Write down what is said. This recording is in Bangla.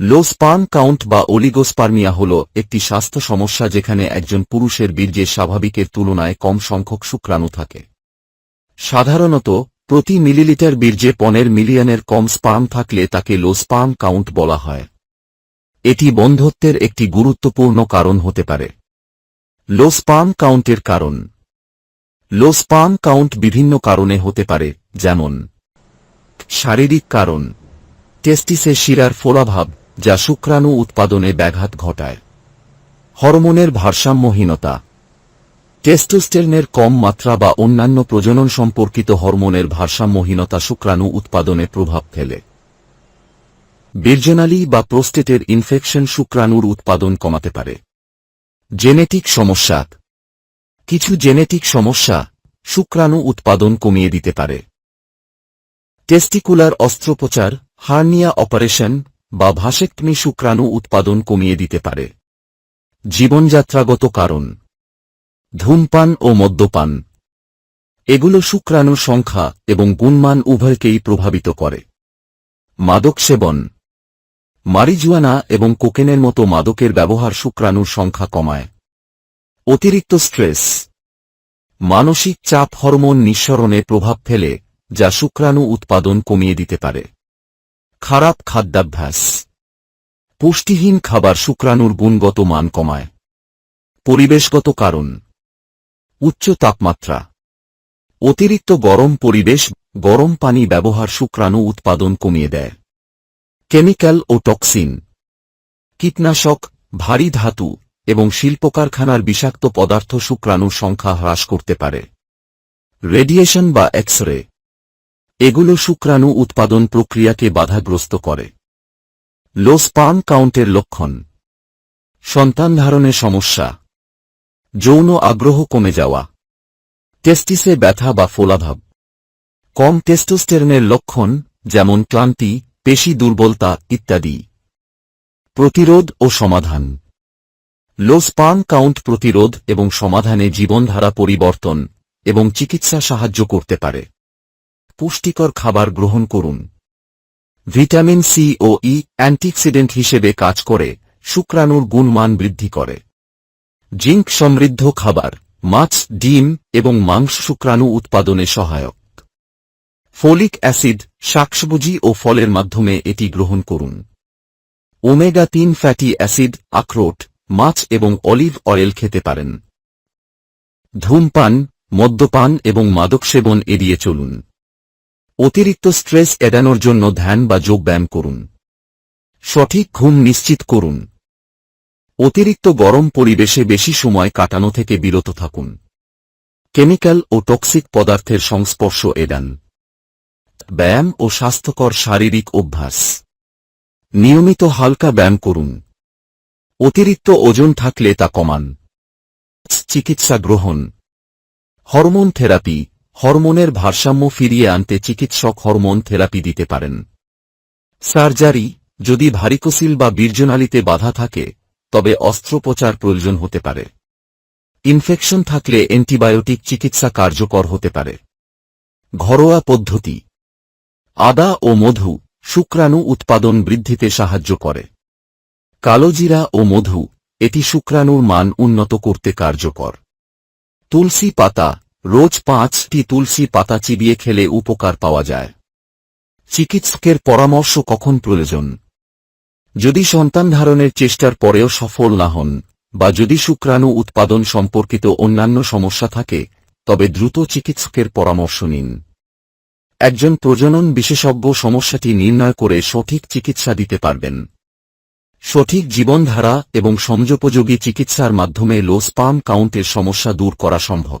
লো স্পার্ম কাউন্ট বা অলিগোস্পার্মিয়া হল একটি স্বাস্থ্য সমস্যা যেখানে একজন পুরুষের বীর্যে স্বাভাবিকের তুলনায় কম সংখ্যক শুক্রাণু থাকে। সাধারণত, প্রতি মিলিলিটার বীর্যে পনেরো মিলিয়নের কম স্পার্ম থাকলে তাকে লো স্পার্ম কাউন্ট বলা হয়। এটি বন্ধত্বের একটি গুরুত্বপূর্ণ কারণ হতে পারে। লো স্পার্ম কাউন্টের কারণ। লো স্পার্ম কাউন্ট বিভিন্ন কারণে হতে পারে, যেমন শারীরিক কারণ টেস্টিসে শিরার ফোলাভাব যা শুক্রাণু উৎপাদনে ব্যাঘাত ঘটায়। হরমোনের ভারসাম্যহীনতা। টেস্টোস্টেরনের কম মাত্রা বা অন্যান্য প্রজনন সম্পর্কিত হরমোনের ভারসাম্যহীনতা শুক্রাণু উৎপাদনে প্রভাব ফেলে। বীর্যনালী বা প্রোস্টেটের ইনফেকশন শুক্রাণুর উৎপাদন কমাতে পারে। জেনেটিক সমস্যা। কিছু জেনেটিক সমস্যা শুক্রাণু উৎপাদন কমিয়ে দিতে পারে। টেস্টিকুলার অস্ত্রোপচার, হার্নিয়া অপারেশন বা ভাসেক্টমি শুক্রাণু উৎপাদন কমিয়ে দিতে পারে। জীবনযাত্রাগত কারণ। ধূমপান ও মদ্যপান। এগুলো শুক্রাণুর সংখ্যা এবং গুণমান উভয়কেই প্রভাবিত করে। মাদক সেবন মারিজুয়ানা এবং কোকেনের মতো মাদকের ব্যবহার শুক্রাণুর সংখ্যা কমায়। অতিরিক্ত স্ট্রেস। মানসিক চাপ হরমোন নিঃসরণে প্রভাব ফেলে, যা শুক্রাণু উৎপাদন কমিয়ে দিতে পারে। খারাপ খাদ্যাভ্যাস। পুষ্টিহীন খাবার শুক্রাণুর গুণগত মান কমায়। পরিবেশগত কারণ। উচ্চ তাপমাত্রা। অতিরিক্ত গরম পরিবেশ, গরম পানি ব্যবহার শুক্রাণু উৎপাদন কমিয়ে দেয়। কেমিক্যাল ও টক্সিন। কীটনাশক, ভারী ধাতু এবং শিল্পকারখানার বিষাক্ত পদার্থ শুক্রাণুর সংখ্যা হ্রাস করতে পারে। রেডিয়েশন বা এক্স রে এগুলো শুক্রাণু উৎপাদন প্রক্রিয়াকে বাধাগ্রস্ত করে। লো স্পার্ম কাউন্টের লক্ষণ। সন্তান ধারণে সমস্যা। যৌন আগ্রহ কমে যাওয়া। টেস্টিসে ব্যথা বা ফোলাভাব। কম টেস্টোস্টেরনের লক্ষণ, যেমন ক্লান্তি, পেশি দুর্বলতা ইত্যাদি। প্রতিরোধ ও সমাধান। লো স্পার্ম কাউন্ট প্রতিরোধ এবং সমাধানে জীবনধারা পরিবর্তন এবং চিকিৎসা সাহায্য করতে পারে। পুষ্টিকর খাবার গ্রহণ করুন। ভিটামিন সি ও ই অ্যান্টিঅক্সিডেন্ট হিসেবে কাজ করে, শুক্রাণুর গুণমান বৃদ্ধি করে। জিঙ্ক সমৃদ্ধ খাবার, মাছ, ডিম এবং মাংস শুক্রাণু উৎপাদনে সহায়ক। ফোলিক অ্যাসিড, শাকসবজি ও ফলের মাধ্যমে এটি গ্রহণ করুন। ওমেগা তিন ফ্যাটি অ্যাসিড, আখরোট, মাছ এবং অলিভ অয়েল খেতে পারেন। ধূমপান, মদ্যপান এবং মাদক সেবন এড়িয়ে চলুন। অতিরিক্ত স্ট্রেস এড়ানোর জন্য ধ্যান বা যোগব্যায়াম করুন। সঠিক ঘুম নিশ্চিত করুন। অতিরিক্ত গরম পরিবেশে বেশি সময় কাটানো থেকে বিরত থাকুন। কেমিক্যাল ও টক্সিক পদার্থের সংস্পর্শ এড়ান। ব্যায়াম ও স্বাস্থ্যকর শারীরিক অভ্যাস। নিয়মিত হালকা ব্যায়াম করুন। অতিরিক্ত ওজন থাকলে তা কমান। চিকিৎসা গ্রহণ। Hormone therapy. হরমোনের ভারসাম্য ফিরিয়ে আনতে চিকিৎসক হরমোন থেরাপি দিতে পারেন। সার্জারি, যদি ভারিকোসিল বা বীর্যনালীতে বাধা থাকে, তবে অস্ত্রোপচার প্রয়োজন হতে পারে। ইনফেকশন থাকলে অ্যান্টিবায়োটিক চিকিৎসা কার্যকর হতে পারে। ঘরোয়া পদ্ধতি। আদা ও মধু, শুক্রাণু উৎপাদন বৃদ্ধিতে সাহায্য করে। কালোজিরা ও মধু, এটি শুক্রাণুর মান উন্নত করতে কার্যকর। তুলসী পাতা রোজ পাঁচটি তুলসী পাতা চিবিয়ে খেলে উপকার পাওয়া যায়। চিকিৎসকের পরামর্শ কখন প্রয়োজন? যদি সন্তান ধারণের চেষ্টার পরেও সফল না হন, বা যদি শুক্রাণু উৎপাদন সম্পর্কিত অন্যান্য সমস্যা থাকে, তবে দ্রুত চিকিৎসকের পরামর্শ নিন। একজন প্রজনন বিশেষজ্ঞ সমস্যাটি নির্ণয় করে সঠিক চিকিৎসা দিতে পারবেন। সঠিক জীবনধারা এবং সমযোপযোগী চিকিৎসার মাধ্যমে লো স্পার্ম কাউন্টের সমস্যা দূর করা সম্ভব।